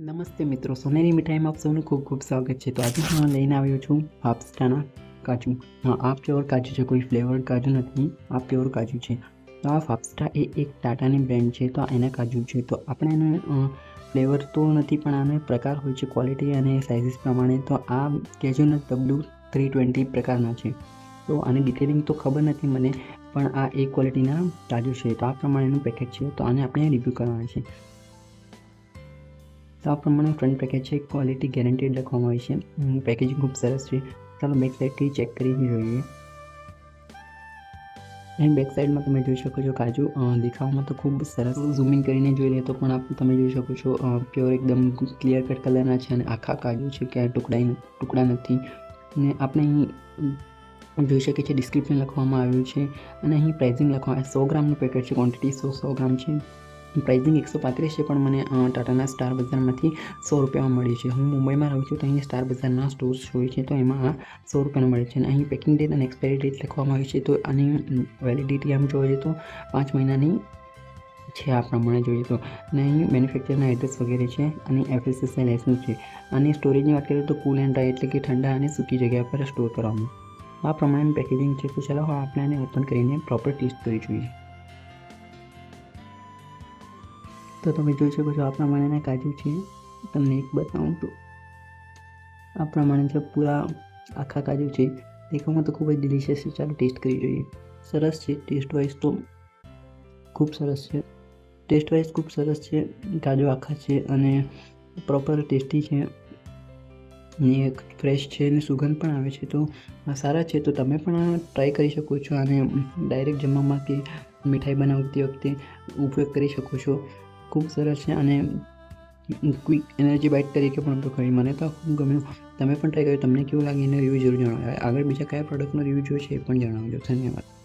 નમસ્તે મિત્રો, સોનેરી મીઠાઈમાં આપ સૌનું ખૂબ ખૂબ સ્વાગત છે. તો આજે હું લઈને આવ્યો છું હાપસ્ટાના કાજુ. હા આ પ્યોર કાજુ છે, કોઈ ફ્લેવર્ડ કાજુ નથી. આ પ્યોર કાજુ છે. તો આ ફાફસ્ટા એ એક ટાટાની બ્રેન્ડ છે, તો એના કાજુ છે. તો આપણે એને ફ્લેવર તો નથી, પણ આને પ્રકાર હોય છે, ક્વોલિટી અને સાઇઝીસ પ્રમાણે. તો આ કેજ્યુનટ ડબલ્યુ થ્રી ટ્વેન્ટી પ્રકારના છે. તો આની ડિટેલિંગ તો ખબર નથી મને, પણ આ એક ક્વોલિટીના કાજુ છે. તો આ પ્રમાણેનું પેકેટ છે. તો આને આપણે રિવ્યૂ કરવાના છે. તો આ પ્રમાણે ફ્રન્ટ પેકેજ છે ક્વોલિટી ગેરંટીડ લખવામાં આવી છે. પેકેજિંગ ખૂબ સરસ છે. ચાલો બેક સાઈડથી ચેક કરીને જોઈએ. એન્ડ બેક સાઈડમાં તમે જોઈ શકો છો કાજુ. દેખાવમાં તો ખૂબ સરસ. ઝૂમિંગ કરીને જોઈ લે તો પણ તમે જોઈ શકો છો પ્યોર એકદમ ક્લિયર કટ કલરના છે અને આખા કાજુ છે ક્યાંય ટુકડા ટુકડા નથી. અને આપણે અહીં જોઈ શકીએ છીએ ડિસ્ક્રિપ્શન લખવામાં આવ્યું છે. અને અહીં પ્રાઇઝિંગ લખવામાં સો ગ્રામનું પેકેટ છે ક્વોન્ટિટી સો સો ગ્રામ છે. પ્રાઇઝિંગ એકસો પાંત્રીસ છે, પણ મને ટાટાના સ્ટાર બજારમાંથી સો રૂપિયામાં મળ્યું છે. હું મુંબઈમાં રહું છું, તો અહીં સ્ટાર બજારના સ્ટોર્સ હોય છે, તો એમાં આ સો રૂપિયાનું મળે છે. અને અહીં પેકિંગ ડેટ અને એક્સપાયરી ડેટ લખવામાં આવી છે, તો આની વેલિડિટી આમ જોઈએ તો પાંચ મહિનાની છે આ પ્રમાણે જોઈએ તો. અને અહીં મેન્યુફેક્ચરના એડ્રેસ વગેરે છે, અને એફએસએસઆઈ લાઇસન્સ છે. અને સ્ટોરેજની વાત કરીએ તો કુલ એન્ડ ડ્રાય એટલે કે ઠંડા અને સૂકી જગ્યા પર સ્ટોર કરવામાં. આ પ્રમાણેનું પેકેજિંગ છે, તો ચાલો આપણે આને ઓપન કરીને પ્રોપર ટેસ્ટ કરી જોઈએ. તો તમે જોઈ શકો છો આ પ્રમાણેના કાજુ છે. તમને એક બતાવું તો આ પ્રમાણે છે પૂરા આખા કાજુ છે. દેખાવમાં તો ખૂબ જ ડિલિશિયસ છે. ચાલો ટેસ્ટ કરી જોઈએ. સરસ છે ટેસ્ટ વાઇઝ તો ખૂબ સરસ છે. ટેસ્ટ વાઇઝ ખૂબ સરસ છે. કાજુ આખા છે અને પ્રોપર ટેસ્ટી છે. ને ફ્રેશ છે અને સુગંધ પણ આવે છે. તો સારા છે. તો તમે પણ ટ્રાય કરી શકો છો અને ડાયરેક્ટ જમવામાં કે મીઠાઈ બનાવતી વખતે ઉપયોગ કરી શકો છો. ખૂબ સરસ છે અને ક્વિક એનર્જી બાઇટ તરીકે પણ તો ખરી. મને તો ખૂબ ગમ્યું. તમે પણ ટ્રાય કર્યું. તમને કેવું લાગે એનો રિવ્યૂ જરૂર જણાવો. આગળ બીજા કયા પ્રોડક્ટનો રિવ્યૂ જોઈએ છે એ પણ જણાવજો. ધન્યવાદ.